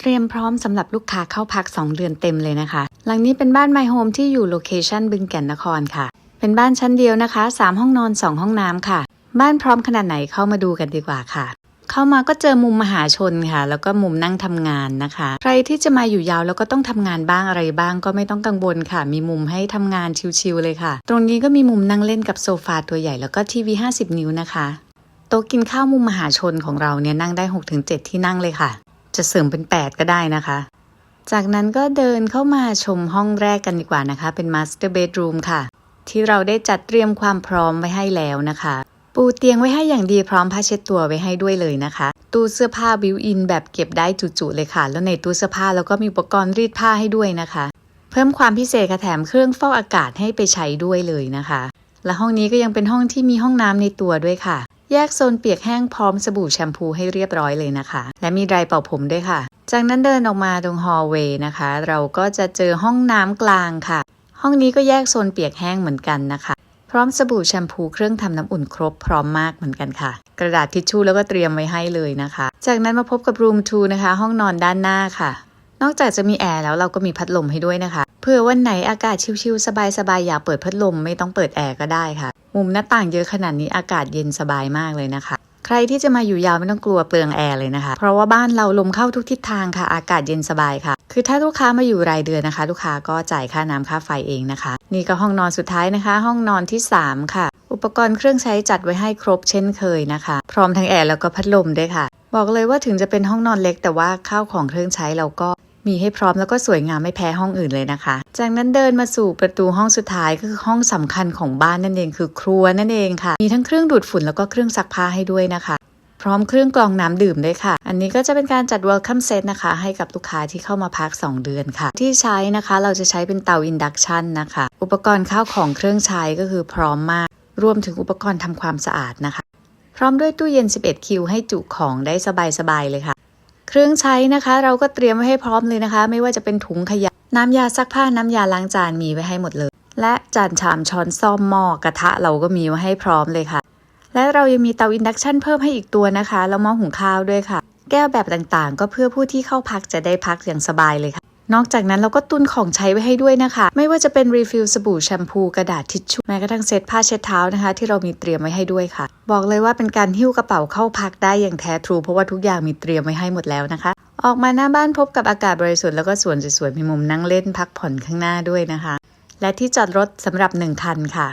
เตรียมพร้อมสำหรับลูกค้าเข้าพัก 2 เดือนเต็มเลยนะคะ หลังนี้เป็นบ้าน My Home ที่อยู่โลเคชันบึงแก่นนครค่ะ เป็นบ้านชั้นเดียวนะคะ 3 ห้องนอน 2 ห้องน้ำค่ะ บ้านพร้อมขนาดไหนเข้ามาดูกันดีกว่าค่ะ เข้ามาก็เจอมุมมหาชนค่ะ แล้วก็มุมนั่งทำงานนะคะ ใครที่จะมาอยู่ยาวแล้วก็ต้องทำงานบ้างอะไรบ้างก็ไม่ต้องกังวลค่ะ มีมุมให้ทำงานชิลๆเลยค่ะ ตรงนี้ก็มีมุมนั่งเล่นกับโซฟาตัวใหญ่แล้วก็ทีวี 50 นิ้วนะคะโต๊ะกินข้าวมุมมหาชนของเราเนี่ยนั่งได้ 6-7 ที่นั่งเลยค่ะ จะเสริมเป็น 8 ก็ได้นะคะ จากนั้นก็เดินเข้ามาชมห้องแรกกันดีกว่านะคะ เป็น Master Bedroom ค่ะ ที่เราได้จัดเตรียมความพร้อมไว้ให้แล้วนะคะ ปูเตียงไว้ให้อย่างดีพร้อมผ้าเช็ดตัวไว้ให้ด้วยเลยนะคะ ตู้เสื้อผ้าบิวอินแบบเก็บได้จุๆเลยค่ะ แล้วในตู้เสื้อผ้าแล้วก็มีอุปกรณ์รีดผ้าให้ด้วยนะคะ เพิ่มความพิเศษค่ะแถมเครื่องฟอกอากาศให้ไปใช้ด้วยเลยนะคะ และห้องนี้ก็ยังเป็นห้องที่มีห้องน้ำในตัวด้วยค่ะ แยกโซนเปียกแห้งพร้อมสบู่แชมพูให้เรียบร้อยเลยนะคะ และมีไดร์เป่าผมด้วยค่ะ จากนั้นเดินออกมาตรงฮอลล์เวย์นะคะ เราก็จะเจอห้องน้ำกลางค่ะ ห้องนี้ก็แยกโซนเปียกแห้งเหมือนกันนะคะพร้อมสบู่แชมพูเครื่องทำน้ำอุ่นครบพร้อมมากเหมือนกันค่ะ กระดาษทิชชู่แล้วก็เตรียมไว้ให้เลยนะคะ จากนั้นมาพบกับรูม2นะคะ ห้องนอนด้านหน้าค่ะ นอกจากจะมีแอร์แล้วเราก็มีพัดลมให้ด้วยนะคะเผื่อวันไหนอากาศชิวๆสบายๆอยากเปิดพัดลมไม่ต้องเปิดแอร์ก็ได้ค่ะ มุมหน้าต่างเยอะขนาดนี้อากาศเย็นสบายมากเลยนะคะ ใครที่จะมาอยู่ยาวไม่ต้องกลัวเปลืองแอร์เลยนะคะ เพราะว่าบ้านเราลมเข้าทุกทิศทางค่ะ อากาศเย็นสบายค่ะ คือถ้าลูกค้ามาอยู่รายเดือนนะคะ ลูกค้าก็จ่ายค่าน้ำค่าไฟเองนะคะ นี่ก็ห้องนอนสุดท้ายนะคะ ห้องนอนที่ 3 ค่ะ อุปกรณ์เครื่องใช้จัดไว้ให้ครบเช่นเคยนะคะ พร้อมทั้งแอร์แล้วก็พัดลมด้วยค่ะ บอกเลยว่าถึงจะเป็นห้องนอนเล็ก แต่ว่าข้าวของเครื่องใช้เราก็ มีให้พร้อมแล้วก็สวยงามไม่แพ้ห้องอื่นเลยนะคะ จากนั้นเดินมาสู่ประตูห้องสุดท้ายก็คือห้องสำคัญของบ้านนั่นเองคือครัวนั่นเองค่ะ มีทั้งเครื่องดูดฝุ่นแล้วก็เครื่องซักผ้าให้ด้วยนะคะพร้อมเครื่องกรองน้ำดื่มด้วยค่ะ อันนี้ก็จะเป็นการจัด welcome set นะคะ ให้กับลูกค้าที่เข้ามาพัก 2 เดือนค่ะ ที่ใช้นะคะเราจะใช้เป็นเตา induction นะคะ อุปกรณ์ข้าวของเครื่องใช้ก็คือพร้อมมาก รวมถึงอุปกรณ์ทำความสะอาดนะคะ พร้อมด้วยตู้เย็น 11 คิวให้จุของได้สบายๆเลยค่ะ เครื่องใช้นะคะ เราก็เตรียมไว้ให้พร้อมเลยนะคะ ไม่ว่าจะเป็นถุงขยะ น้ำยาซักผ้าน้ำยาล้างจานมีไว้ให้หมดเลย และจานชามช้อนซ่อมหม้อกระทะเราก็มีไว้ให้พร้อมเลยค่ะ และเรายังมีเตาอินดักชันเพิ่มให้อีกตัวนะคะแล้วหม้อหุงข้าวด้วยค่ะ แก้วแบบต่างๆ ก็เพื่อผู้ที่เข้าพักจะได้พักอย่างสบายเลยค่ะ นอกจากนั้นเราก็ตุนของใช้ไว้ให้ด้วยนะคะ ไม่ว่าจะเป็นรีฟิลสบู่แชมพูกระดาษทิชชู่แม้กระทั่งเซตผ้าเช็ดเท้านะคะ ที่เรามีเตรียมไว้ให้ด้วยค่ะ บอกเลยว่าเป็นการหิ้วกระเป๋าเข้าพักได้อย่างแท้ทรู เพราะว่าทุกอย่างมีเตรียมไว้ให้หมดแล้วนะคะ ออกมาหน้าบ้านพบกับอากาศบริสุทธิ์แล้วก็สวนสวยๆมีมุมนั่งเล่นพักผ่อนข้างหน้าด้วยนะคะ และที่จอดรถสำหรับหนึ่งคันค่ะ